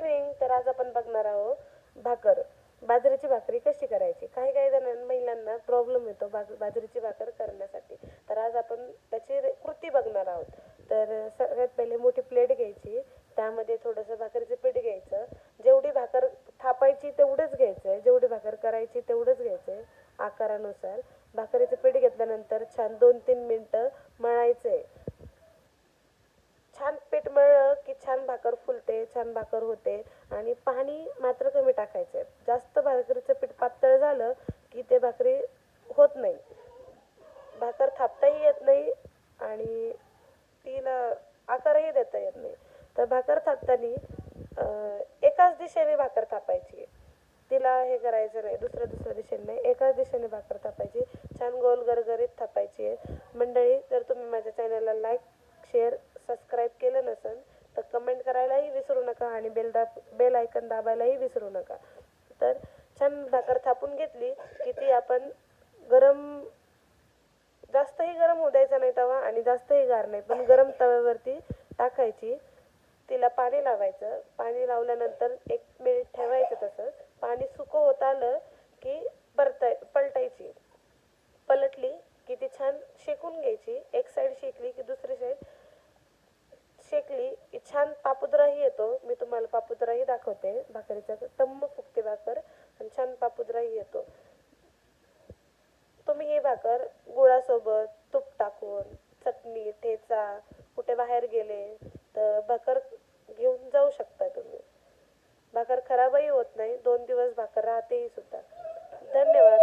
Evening तर आज आपण बघणार आहोत भाकर. बाजरीची भाकरी कशी करायची? काही काही जण महिलांना प्रॉब्लेम येतो बाज बाजरीची भाकर करण्यासाठी. तर आज आपण त्याची कृती बघणार आहोत. तर सगळ्यात पहिले मोठी प्लेट घ्यायची. त्यामध्ये थोडंसं भाकरीचं पीठ घ्यायचं. जेवढी भाकर थापायची तेवढंच घ्यायचं आहे जेवढी भाकर करायची तेवढंच घ्यायचं आहे आकारानुसार. भाकरीचं पीठ घेतल्यानंतर छान दोन तीन मिनटं मळा आहे छान पीठ मळलं की छान भाकर फुलते छान भाकर होते आणि पाणी मात्र कमी टाकायचं. आहे जास्त भाकरीचं पीठ पातळ झालं की ते भाकरी होत नाही. भाकर थापताही येत नाही आणि तिला आकारही देता येत नाही. तर भाकर थापताना एकाच दिशेने भाकर थापायची. तिला हे करायचं नाही दुसऱ्या दुसऱ्या दिशेने नाही एकाच दिशेने भाकर थापायची. छान गोल गरगरीत थापायची. आहे मंडळी जर तुम्ही माझ्या चॅनलला लाईक शेअर विसरू नका आणि बेल दाब बेल आयकन दाबायलाही विसरू नका. तर छान भाकर थापून घेतली की ती आपण गरम जास्तही गरम होऊ द्यायचा नाही तवा आणि जास्तही गार नाही पण गरम तव्यावरती टाकायची. तिला पाणी लावायचं. पाणी लावल्यानंतर एक मिनिट ठेवायचं तसं. पाणी सुकं होत आलं की परताय पलटायची. पलटली की ती छान शेकून घ्यायची. एक साईड शेकली छान पापुद्राही येतो. मी तुम्हाला पापुद्राही दाखवते. भाकरीचा तम्म फुगते भाकर आणि छान पापुद्राही येतो. तुम्ही ही भाकर गुळासोबत तूप टाकून चटणी ठेचा कुठे बाहेर गेले तर भाकर घेऊन जाऊ शकता तुम्ही. भाकर खराबही होत नाही. दोन दिवस भाकर राहतेही सुद्धा. धन्यवाद.